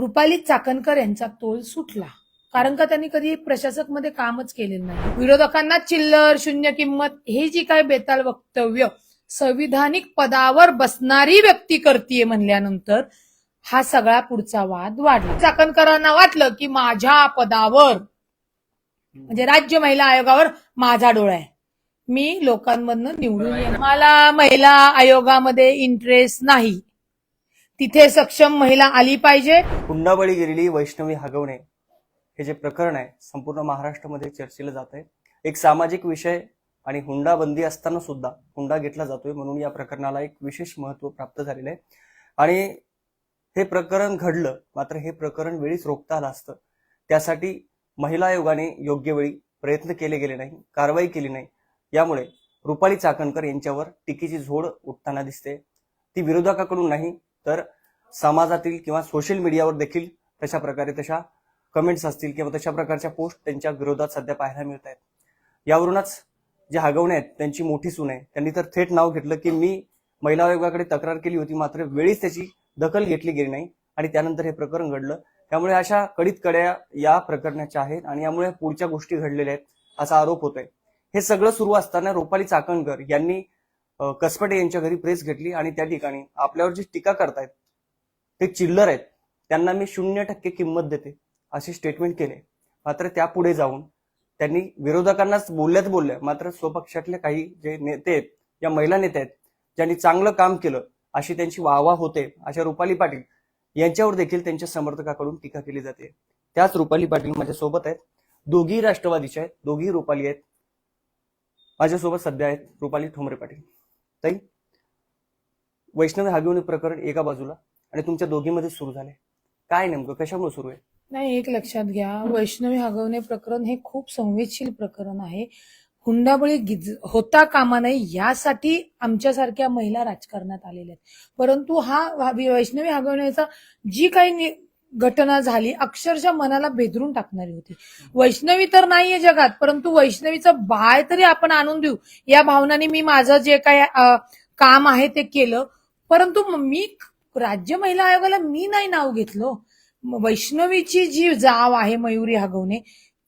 रुपाली चाकणकर यांचा तोल सुटला. कारण का त्यांनी कधी प्रशासकमध्ये कामच केलेलं नाही. विरोधकांना चिल्लर शून्य किंमत हे जी काय बेताल वक्तव्य संविधानिक पदावर बसणारी व्यक्ती करतीये म्हणल्यानंतर हा सगळा पुढचा वाद वाढला. चाकणकरांना वाटलं की माझ्या पदावर म्हणजे राज्य महिला आयोगावर माझा डोळा आहे. मी लोकांमधनं निवडून मला महिला आयोगामध्ये इंटरेस्ट नाही. तिथे सक्षम महिला आली पाहिजे. हुंडाबळी गेलेली वैष्णवी हगवणे हे जे प्रकरण आहे संपूर्ण महाराष्ट्रामध्ये चर्चेला जात आहे. एक सामाजिक विषय आणि हुंडा बंदी असताना सुद्धा हुंडा घेतला जातोय म्हणून या प्रकरणाला एक विशेष महत्त्व प्राप्त झालेलं आहे. आणि हे प्रकरण घडलं मात्र हे प्रकरण वेळीच रोखता आलं असतं. त्यासाठी महिला आयोगाने योग्य वेळी प्रयत्न केले गेले नाही कारवाई केली नाही. यामुळे रुपाली चाकणकर यांच्यावर टीकेची झोड उठताना दिसते. ती विरोधकाकडून नाही तर समाजातील किंवा सोशल मीडियावर देखील तशा प्रकारे तशा कमेंट्स असतील किंवा तशा प्रकारच्या पोस्ट त्यांच्या विरोधात सध्या पाहायला मिळत आहेत. यावरूनच जे हगवणे आहेत त्यांची मोठी सून आहे. त्यांनी तर थेट नाव घेतलं की मी महिला आयोगाकडे तक्रार केली होती मात्र वेळीच त्याची दखल घेतली गेली नाही आणि त्यानंतर हे प्रकरण घडलं. त्यामुळे अशा कडीत कड्या या प्रकरणाच्या आहेत आणि यामुळे पुढच्या गोष्टी घडलेल्या आहेत असा आरोप होतोय. हे सगळं सुरू असताना रुपाली चाकणकर यांनी कसपटे यांच्या घरी प्रेस घेतली आणि त्या ठिकाणी आपल्यावर जी टीका करतायत ते चिल्लर आहेत. त्यांना मी शून्य टक्के किंमत देते असे स्टेटमेंट केले. मात्र त्यापुढे जाऊन त्यांनी विरोधकांनाच बोलल्याच बोलल्या मात्र स्वपक्षातले काही जे नेते आहेत या महिला नेते आहेत ज्यांनी चांगलं काम केलं अशी त्यांची वाहवा होते अशा रुपाली पाटील यांच्यावर देखील त्यांच्या समर्थकाकडून टीका केली जाते. त्याच रुपाली पाटील माझ्यासोबत आहेत. दोघी राष्ट्रवादीच्या आहेत दोघी रुपाली आहेत. माझ्यासोबत सध्या आहेत रुपाली ठोंबरे पाटील. ताई वैष्णवी हागिवणी प्रकरण एका बाजूला आणि तुमच्या दोघीमध्ये सुरू झाले. काय नेमकं? कशामुळे सुरू आहे? नाही एक लक्षात घ्या. वैष्णवी हगवणे प्रकरण हे खूप संवेदशील प्रकरण आहे. हुंडाबळी गिज- होता कामा नये यासाठी आमच्यासारख्या महिला राजकारणात आलेल्या आहेत. परंतु हा वैष्णवी हगवण्याचा जी काही घटना झाली अक्षरशः मनाला बेदरून टाकणारी होती. वैष्णवी तर नाहीये जगात परंतु वैष्णवीचं बाय तरी आपण आणून देऊ. या भावनाने मी माझं जे काही काम आहे ते केलं. परंतु मी राज्य महिला आयोगाला मी नाही नाव घेतलं. वैष्णवीची जी जाव आहे मयुरी हगवणे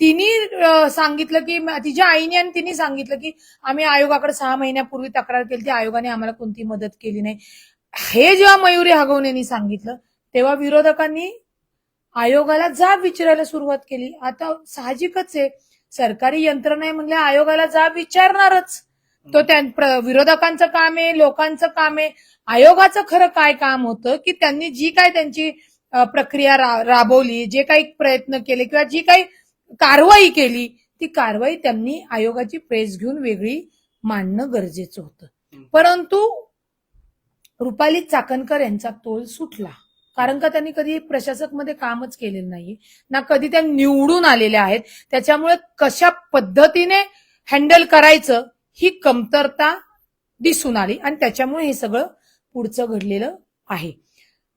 तिने सांगितलं की तिच्या आईने आणि तिने सांगितलं की आम्ही आयोगाकडे सहा महिन्यापूर्वी तक्रार केली ती आयोगाने आम्हाला कोणती मदत केली नाही. हे जेव्हा मयुरी हगवणेनी सांगितलं तेव्हा विरोधकांनी आयोगाला जाब विचारायला सुरुवात केली. आता साहजिकच आहे. सरकारी यंत्रणा म्हणजे आयोगाला जाब विचारणारच. तो त्या विरोधकांचं काम आहे लोकांचं काम आहे. आयोगाचं खरं काय काम होतं की त्यांनी जी काय त्यांची प्रक्रिया रा- राबवली जे काही प्रयत्न केले किंवा जी काही कारवाई केली ती कारवाई त्यांनी आयोगाची प्रेस घेऊन वेगळी मांडणं गरजेचं होतं. परंतु रुपाली चाकणकर यांचा तोल सुटला. कारण का त्यांनी कधी प्रशासकमध्ये कामच केलेलं नाही ना कधी त्या निवडून आलेल्या आहेत. त्याच्यामुळे कशा पद्धतीने हँडल करायचं ही कमतरता दिसून आली आणि त्याच्यामुळे हे सगळं पुढचं घडलेलं आहे.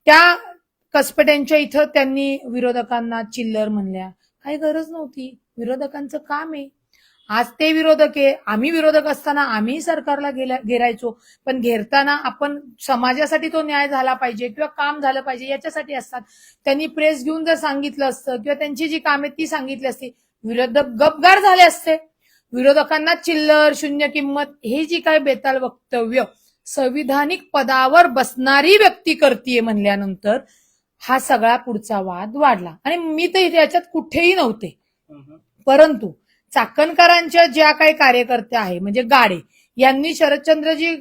त्या कसपट्यांच्या इथं त्यांनी विरोधकांना चिल्लर म्हणल्या. काही गरज नव्हती. विरोधकांचं काम आहे. आज ते विरोधक आहे आम्ही विरोधक असताना आम्ही सरकारला घेरायचो. पण घेरताना आपण समाजासाठी तो न्याय झाला पाहिजे किंवा काम झालं पाहिजे याच्यासाठी असतात. त्यांनी प्रेस घेऊन जर सांगितलं असतं किंवा त्यांची जी कामे ती सांगितली असती विरोधक गपगार झाले असते. विरोधकांना चिल्लर शून्य किंमत हे जी काय बेताल वक्तव्य संविधानिक पदावर बसणारी व्यक्ती करतीये म्हणल्यानंतर हा सगळा पुढचा वाद वाढला. आणि मी तर याच्यात कुठेही नव्हते. परंतु चाकणकरांच्या ज्या काही कार्यकर्त्या आहे म्हणजे गाडे यांनी शरदचंद्रजी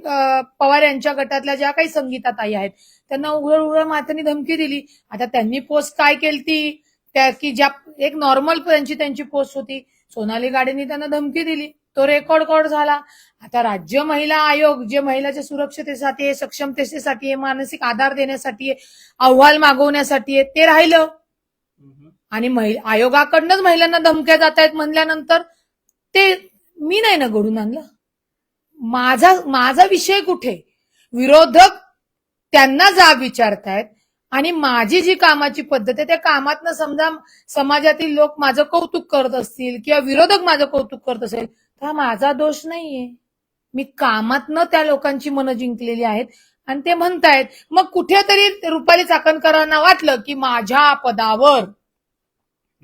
पवार यांच्या गटातल्या ज्या काही संगीताताई आहेत त्यांना उघड उघड मातांनी धमकी दिली. आता त्यांनी पोस्ट काय केली ती त्या की ज्या एक नॉर्मल त्यांची त्यांची पोस्ट होती. सोनाली गाडेंनी त्यांना धमकी दिली. तो रेकॉर्ड कॉर्ड झाला? आता राज्य महिला आयोग जे महिलाच्या सुरक्षतेसाठी आहे सक्षमतेसाठी आहे मानसिक आधार देण्यासाठी आहे अहवाल मागवण्यासाठी आहे ते राहिलं. आणि महिला आयोगाकडनंच महिलांना धमक्या जात आहेत म्हणल्यानंतर ते मी नाही ना घडून आणलं. माझा माझा विषय कुठे? विरोधक त्यांना जाब विचारतायत आणि माझी जी कामाची पद्धत आहे त्या कामातनं समजा समाजातील लोक माझं कौतुक करत असतील किंवा विरोधक माझं कौतुक करत असेल तर हा माझा दोष नाहीये. मी कामातनं त्या लोकांची मनं जिंकलेली आहेत आणि ते म्हणतायत मग कुठेतरी रुपाली चाकणकरांना वाटलं की माझ्या पदावर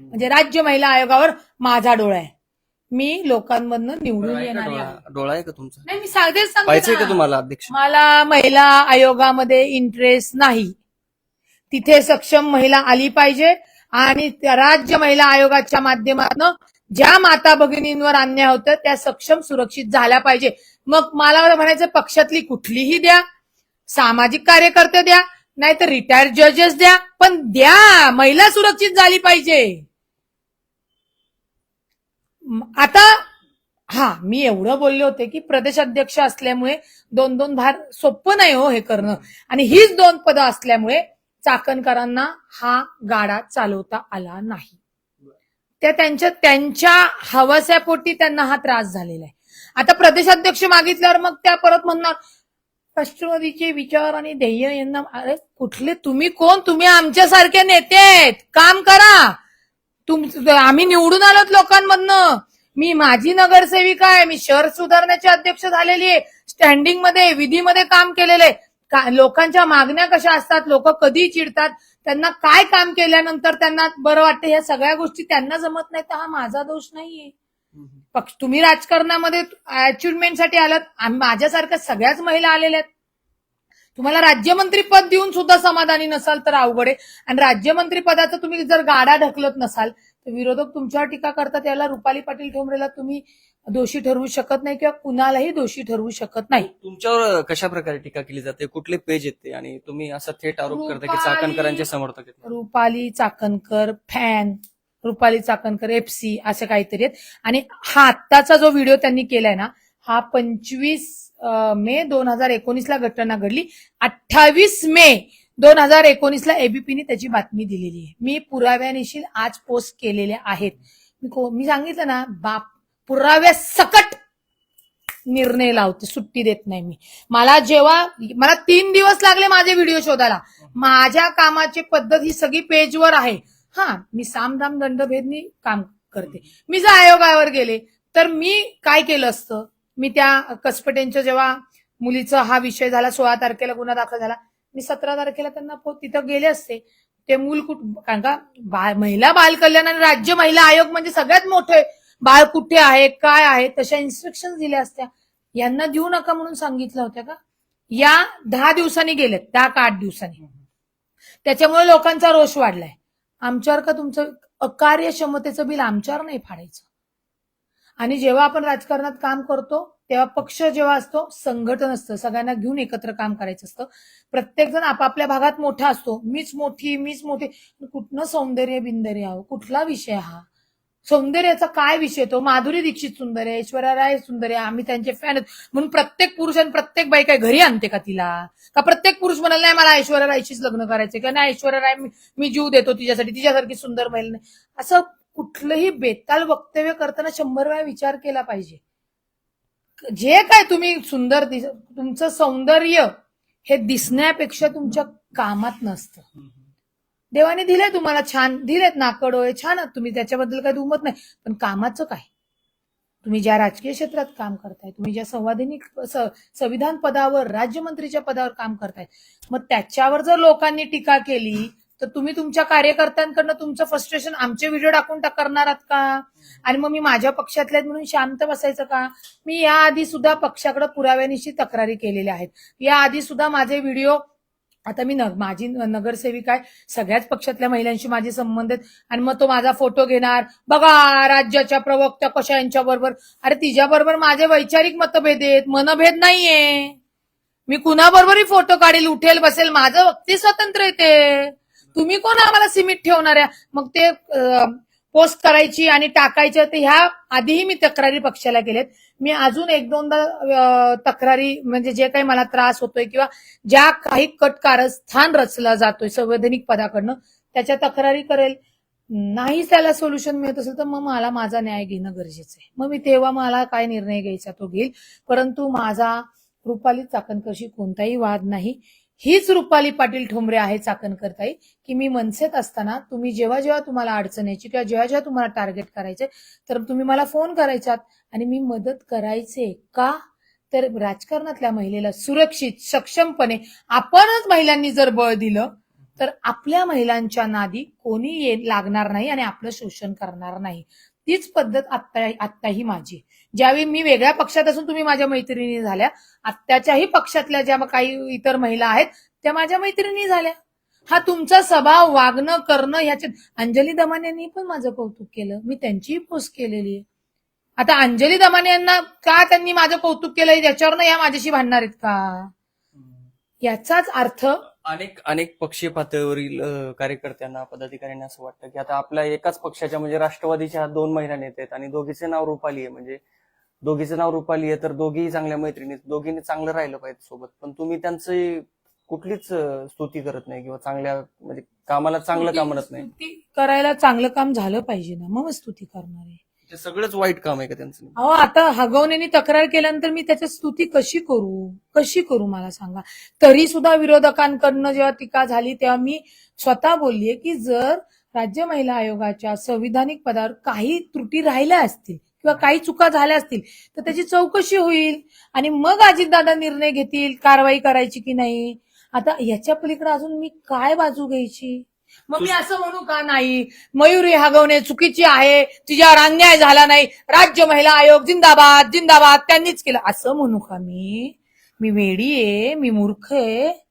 म्हणजे राज्य महिला आयोगावर माझा डोळा आहे. मी लोकांमधनं निवडून येणारी डोळा? आहे. का तुमचा? नाही मी साधेच सांगते का ना. तुम्हाला अध्यक्ष? मला महिला आयोगामध्ये इंटरेस्ट नाही. तिथे सक्षम महिला आली पाहिजे आणि त्या राज्य महिला आयोगाच्या माध्यमातून ज्या माता भगिनींवर अन्याय होतं त्या सक्षम सुरक्षित झाल्या पाहिजे. मग मला म्हणायचं पक्षातली कुठलीही द्या सामाजिक कार्यकर्ते द्या नाहीतर रिटायर्ड जजेस द्या पण द्या महिला सुरक्षित झाली पाहिजे. आता हा मी एवढं बोलले होते की प्रदेशाध्यक्ष असल्यामुळे दोन दोन भार सोपं नाही हो हे करणं. आणि हीच दोन पदं असल्यामुळे चाकणकरांना हा गाडा चालवता आला नाही. त्या त्यांच्या त्यांच्या हवसापोटी त्यांना हा त्रास झालेला आहे. आता प्रदेशाध्यक्ष मागितल्यावर मग त्या परत म्हणणार राष्ट्रवादीचे विचार आणि ध्येय यांना अरे कुठले तुम्ही कोण? तुम्ही आमच्यासारखे नेते आहेत. काम करा. तुम आम्ही निवडून आलोत लोकांमधनं. मी माझी नगरसेविका आहे मी शहर सुधारण्याचे अध्यक्ष झालेली आहे. स्टँडिंगमध्ये विधीमध्ये काम केलेलं आहे. का- लोकांच्या मागण्या कशा असतात लोक कधी चिडतात त्यांना काय काम केल्यानंतर त्यांना बरं वाटतं ह्या सगळ्या गोष्टी त्यांना जमत नाही तर हा माझा दोष नाहीये. पक्ष तुम्ही राजकारणामध्ये अचिव्हमेंटसाठी आलात माझ्यासारख्या सगळ्याच महिला आलेल्या आहेत. तुम्हाला राज्यमंत्री पद देऊन सुद्धा समाधानी नसाल तर अवघड आहे. आणि राज्यमंत्री पदाचा तुम्ही जर गाडा ढकलत नसाल तर विरोधक तुमच्यावर टीका करतात याला रुपाली पाटील ठोंबरेला तुम्ही दोषी ठरवू शकत नाही किंवा कुणालाही दोषी ठरवू शकत नाही. तुमच्यावर कशा प्रकारे टीका केली जाते? कुठले पेज येते? आणि तुम्ही असा थेट आरोप करता की चाकणकरांचे समर्थक आहेत. रुपाली चाकणकर फॅन रुपाली चाकणकर एफसी असे काहीतरी आहेत. आणि हा आत्ताचा जो व्हिडिओ त्यांनी केलाय ना हा पंचवीस मे दोन हजार एकोणीसला घटना घडली. अठ्ठावीस मे दोन हजार एकोणीसला एबीपीने त्याची बातमी दिलेली आहे. मी पुराव्यानिशी आज पोस्ट केलेल्या आहेत. मी मी सांगितलं ना बाप पुराव्या सकट निर्णय लावते सुट्टी देत नाही मी. मला जेव्हा मला तीन दिवस लागले माझे व्हिडिओ शोधायला. माझ्या कामाची पद्धत ही सगळी पेजवर आहे. हा मी सामदाम दंडभेदनी काम करते. मी जर आयोगावर गेले तर मी काय केलं असतं? मी त्या कसपटेंच्या जेव्हा मुलीचा हा विषय झाला सोळा तारखेला गुन्हा दाखल झाला मी सतरा तारखेला त्यांना तिथं गेले असते. ते मूल कुठ कारण का बा- महिला बाल कल्याण आणि राज्य महिला आयोग म्हणजे सगळ्यात मोठे बाळ कुठे आहे काय आहे तशा इन्स्ट्रक्शन दिल्या असत्या. यांना देऊ नका म्हणून सांगितलं होत्या का? या दहा दिवसांनी गेलेत दहा का आठ दिवसांनी. त्याच्यामुळे लोकांचा रोष वाढलाय. आमच्यावर का तुमचं अकार्यक्षमतेचं बिल आमच्यावर नाही फाडायचं? आणि जेव्हा आपण राजकारणात काम करतो तेव्हा पक्ष जेव्हा असतो संघटन असतं. सगळ्यांना घेऊन एकत्र काम करायचं असतं. प्रत्येकजण आपापल्या भागात मोठा असतो. मीच मोठी मीच मोठी. कुठनं सौंदर्य बिंदर्य आहो? कुठला विषय हा? सौंदर्याचा काय विषय? तो माधुरी दीक्षित सुंदर आहे ऐश्वर्या राय सुंदर आहे. आम्ही त्यांचे फॅन आहेत. म्हणून प्रत्येक पुरुष आणि प्रत्येक बाई काय घरी आणते का तिला? का प्रत्येक पुरुष म्हणाला नाही मला ऐश्वर्या रायशीच लग्न करायचं किंवा नाही ऐश्वर्या राय मी- मी जीव देतो तिच्यासाठी. तिच्यासारखी सुंदर महिला नाही. असं कुठलंही बेताल वक्तव्य करताना शंभर वेळा विचार केला पाहिजे. जे काय तुम्ही सुंदर दिस तुमचं सौंदर्य हे दिसण्यापेक्षा तुमच्या कामात नसतं. देवाने दिले तुम्हाला छान दिलेत नाकडोळे छान. तुम्ही त्याच्याबद्दल काही दुमत नाही. पण कामाचं काय? तुम्ही ज्या राजकीय क्षेत्रात काम करताय तुम्ही ज्या संवादिनिक संविधान पदावर राज्यमंत्रीच्या पदावर काम करताय मग त्याच्यावर जर लोकांनी टीका केली तर तुम्ही तुमच्या कार्यकर्त्यांकडनं तुमचं फ्रस्ट्रेशन आमचे व्हिडिओ टाकून टाक- करणार आहात का? आणि मग मी माझ्या पक्षातले आहेत म्हणून शांत बसायचं का? मी याआधी सुद्धा पक्षाकडे पुराव्यानिशी तक्रारी केलेल्या आहेत. याआधी सुद्धा माझे व्हिडिओ आता मी माझी नगरसेविका आहे. सगळ्याच पक्षातल्या महिलांशी माझे संबंध आहेत. आणि मग तो माझा फोटो घेणार. बघा राज्याच्या प्रवक्त्या कशा यांच्या बरोबर अरे तिच्याबरोबर माझे वैचारिक मतभेद आहेत. मनभेद नाहीये. मी कुणाबरोबरही फोटो काढेल उठेल बसेल. माझं व्यक्ती स्वातंत्र्य येते तुम्ही कोण आम्हाला सिमिट ठेवणाऱ्या मग ते पोस्ट करायची आणि टाकायची ते ह्या आधीही मी तक्रारी पक्षाला केलेत मी अजून एक दोनदा तक्रारी म्हणजे जे काही मला त्रास होतोय किंवा ज्या काही कट कारस्थान रचला जातोय संवैधानिक पदाकडनं त्याच्या तक्रारी करेल. नाही त्याला सोल्युशन मिळत असेल तर मग मला माझा न्याय घेणं गरजेचं आहे. मग मी तेव्हा मला काय निर्णय घ्यायचा तो घेईल. परंतु माझा रुपाली चाकणकरशी कोणताही वाद नाही. हीच रुपाली पाटील ठोंबरे आहे चाकणकरताई की मी मनसेत असताना तुम्ही जेव्हा जेव्हा तुम्हाला अडचण यायची किंवा जेव्हा जेव्हा तुम्हाला टार्गेट करायचे तर तुम्ही मला फोन करायचात. आणि मी मदत करायचे का? तर राजकारणातल्या महिलेला सुरक्षित सक्षमपणे आपणच महिलांनी जर बळ दिलं तर आपल्या महिलांच्या नादी कोणी लागणार नाही आणि आपलं शोषण करणार नाही. तीच पद्धत आत्ता आत्ताही माझी. ज्यावेळी मी वेगळ्या पक्षात असून तुम्ही माझ्या मैत्रिणी झाल्या आत्ताच्याही पक्षातल्या ज्या काही इतर महिला आहेत त्या माझ्या मैत्रिणी झाल्या. हा तुमचा स्वभाव वागणं करणं ह्याच्यात अंजली दमाने यांनी पण माझं कौतुक केलं. मी त्यांचीही पोस्ट केलेली आहे. आता अंजली दमाने यांना का त्यांनी माझं कौतुक केलंय? याच्यावरनं या माझ्याशी भांडणार आहेत का? याचाच अर्थ अनेक अनेक पक्षीय पातळीवरील अ, कार्यकर्त्यांना पदाधिकाऱ्यांना असं वाटतं की आता आपल्या एकाच पक्षाच्या म्हणजे राष्ट्रवादीच्या दोन महिला नेते आहेत आणि दोघीचे नाव रुपाली आहे. म्हणजे दोघीचं नाव रुपाली आहे तर दोघीही चांगल्या मैत्रिणी आहेत. दोघींनी चांगलं राहिलं पाहिजे सोबत. पण तुम्ही त्यांची कुठलीच अ, स्तुती करत नाही किंवा चांगल्या म्हणजे कामाला चांगलं काम म्हणत नाही. स्तुती करायला चांगलं काम झालं पाहिजे ना. मग स्तुती करणार आहे. हे सगळंच वाईट काम आहे का त्यांचं अहो आता हगवण्याने तक्रार केल्यानंतर मी त्याची स्तुती कशी करू? कशी करू मला सांगा? तरी सुद्धा विरोधकांकडनं जेव्हा टीका झाली तेव्हा मी स्वतः बोललीये की जर राज्य महिला आयोगाच्या संविधानिक पदावर काही त्रुटी राहिल्या असतील किंवा काही चुका झाल्या असतील तर त्याची चौकशी होईल. आणि मग अजितदादा निर्णय घेतील कारवाई करायची की नाही? आता याच्या पलीकडे अजून मी काय बाजू घ्यायची? मग मी असं म्हणू का नाही? मयुरी हगवणे चुकीची आहे तिच्यावर अन्याय झाला नाही. राज्य महिला आयोग जिंदाबाद जिंदाबाद त्यांनीच केलं. असं म्हणू का मी? मी वेडी आहे मी मूर्ख आहे.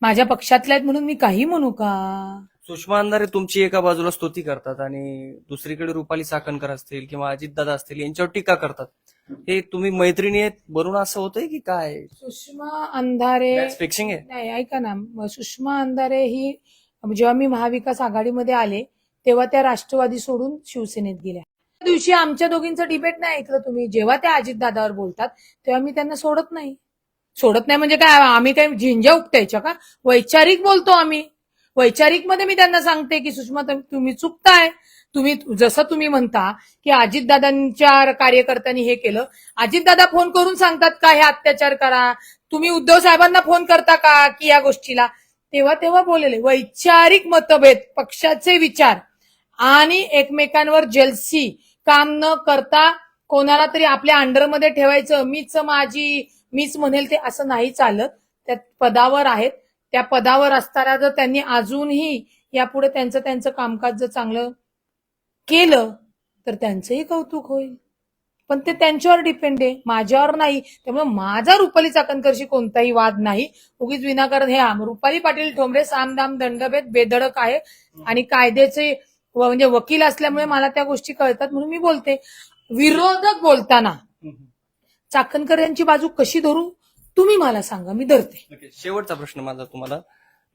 माझ्या पक्षातल्या आहेत म्हणून मी काही म्हणू का? सुषमा अंधारे तुमची एका बाजूला स्तुती करतात आणि दुसरीकडे रुपाली चाकणकर असतील किंवा अजितदादा असतील यांच्यावर टीका करतात. हे तुम्ही मैत्रिणी आहेत बनून असं होतंय की काय? सुषमा अंधारे फिक्सिंग आहे? नाही ऐका ना. म- सुषमा अंधारे ही म्हणजे जेव्हा मी महाविकास आघाडीमध्ये आले तेव्हा त्या राष्ट्रवादी सोडून शिवसेनेत गेल्या. त्या दिवशी आमच्या दोघींचं डिबेट नाही ऐकलं तुम्ही. जेव्हा त्या अजितदादावर बोलतात तेव्हा मी त्यांना सोडत नाही. सोडत नाही म्हणजे काय? आम्ही काय झिंजा उपटायच्या का? वैचारिक बोलतो आम्ही. वैचारिकमध्ये मी त्यांना सांगते की सुषमा तुम्ही चुकताय. तुम्ही जसं तुम्ही म्हणता की अजितदादांच्या कार्यकर्त्यांनी हे केलं. अजितदादा फोन करून सांगतात का हे अत्याचार करा. तुम्ही उद्धव साहेबांना फोन करता का की या गोष्टीला? तेव्हा तेव्हा बोललेले वैचारिक मतभेद पक्षाचे विचार आणि एकमेकांवर जेलसी काम न करता कोणाला तरी आपल्या अंडरमध्ये ठेवायचं मीच माझी मीच म्हणेल ते असं नाही चालत. त्या पदावर आहेत. त्या पदावर असताना जर त्यांनी अजूनही यापुढे त्यांचं त्यांचं कामकाज जर चांगलं केलं तर त्यांचंही कौतुक होईल. पण ते त्यांच्यावर डिपेंड आहे माझ्यावर नाही. त्यामुळे माझा रुपाली चाकणकरशी कोणताही वाद नाही. उगीच विनाकारण हे आम रुपाली पाटील ठोंबरे सामदाम दंडभेद बेधडक आहे. आणि कायद्याचे म्हणजे वकील असल्यामुळे मला त्या गोष्टी कळतात म्हणून मी बोलते. विरोधक बोलताना चाकणकर यांची बाजू कशी धरू? तुम्ही मला सांगा मी धरते. शेवटचा प्रश्न माझा तुम्हाला.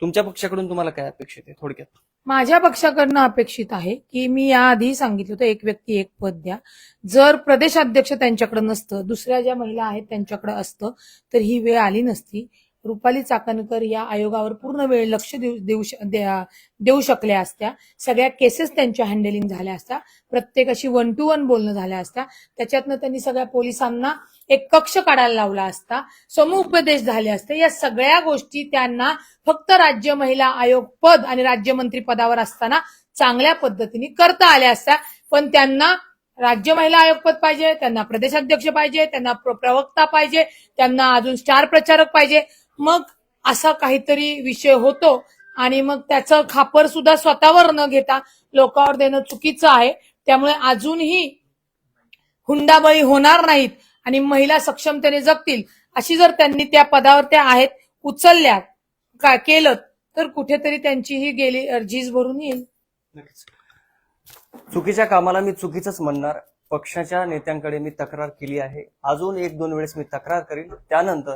तुमच्या पक्षाकडून तुम्हाला काय अपेक्षित आहे थोडक्यात? माझ्या पक्षाकडनं अपेक्षित आहे की मी याआधी सांगितलं होतं एक व्यक्ती एक पद द्या. जर प्रदेशाध्यक्ष त्यांच्याकडे नसतं दुसऱ्या ज्या महिला आहेत त्यांच्याकडे असतं तर ही वेळ आली नसती. रुपाली चाकणकर या आयोगावर पूर्ण वेळ लक्ष देऊ देऊ देऊ शकल्या असत्या. सगळ्या केसेस त्यांच्या हँडलिंग झाल्या असत्या. प्रत्येकाशी वन टू वन बोलणं झाल्या असत्या. त्याच्यातनं त्यांनी सगळ्या पोलिसांना एक कक्ष काढायला लावला असता. समुपदेश झाले असते. या सगळ्या गोष्टी त्यांना फक्त राज्य महिला आयोग पद आणि राज्यमंत्री पदावर असताना चांगल्या पद्धतीने करता आल्या असत्या. पण त्यांना राज्य महिला आयोग पद पाहिजे त्यांना प्रदेशाध्यक्ष पाहिजे त्यांना प्रवक्ता पाहिजे त्यांना अजून स्टार प्रचारक पाहिजे. मग असा काहीतरी विषय होतो आणि मग त्याचं खापर सुद्धा स्वतःवर न घेता लोकांवर देणं चुकीचं आहे. त्यामुळे अजूनही हुंडाबळी होणार नाहीत आणि महिला सक्षमतेने जगतील अशी जर त्यांनी त्या पदावर त्या आहेत उचलल्या का केलं तर कुठेतरी त्यांची ही गेली झीज भरून येईल. चुकीच्या कामाला मी चुकीच म्हणणार. पक्षाच्या नेत्यांकडे मी तक्रार केली आहे. अजून एक दोन वेळेस मी तक्रार करील त्यानंतर